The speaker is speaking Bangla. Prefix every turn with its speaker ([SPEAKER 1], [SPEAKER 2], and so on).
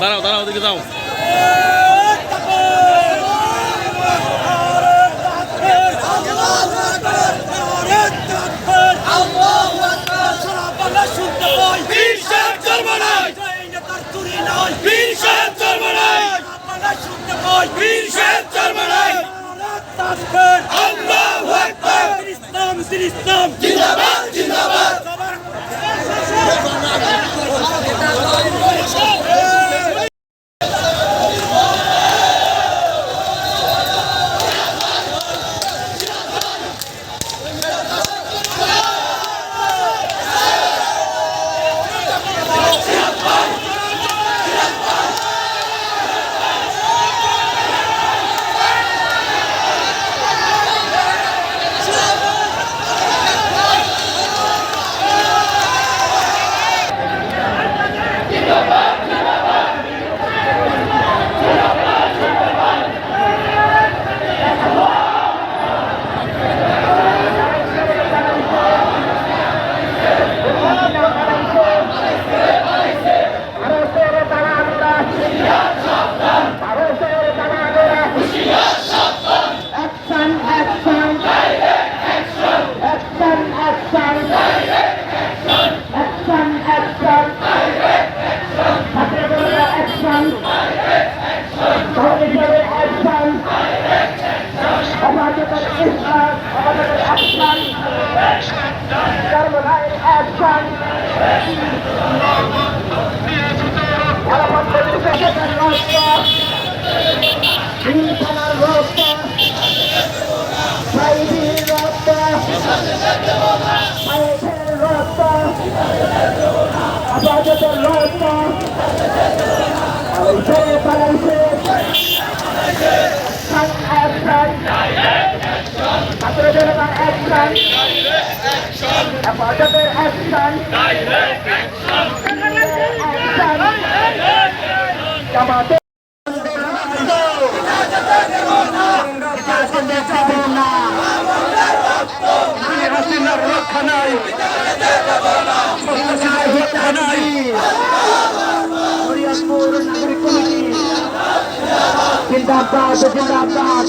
[SPEAKER 1] দাঁড়াও দাঁড়াও ওদিকে যাও।
[SPEAKER 2] জিন্দাবাদ।
[SPEAKER 3] Action. ছাত্রদলের action. সহযোগীদের action. সমাজের ইসলাম, action. কর্মধারের action. খেলাফত পরিষদের রক্ত তিন থানার রক্ত সাইদির রক্ত পালাইছে অ্যাকশন ছাত্রদের অ্যাকশন আবাদতের অ্যাকশন
[SPEAKER 2] রক্ষা নাই সন্ত্রাসীদের রক্ষা নাই
[SPEAKER 3] জিন্দাবাদ জিন্দাবাদ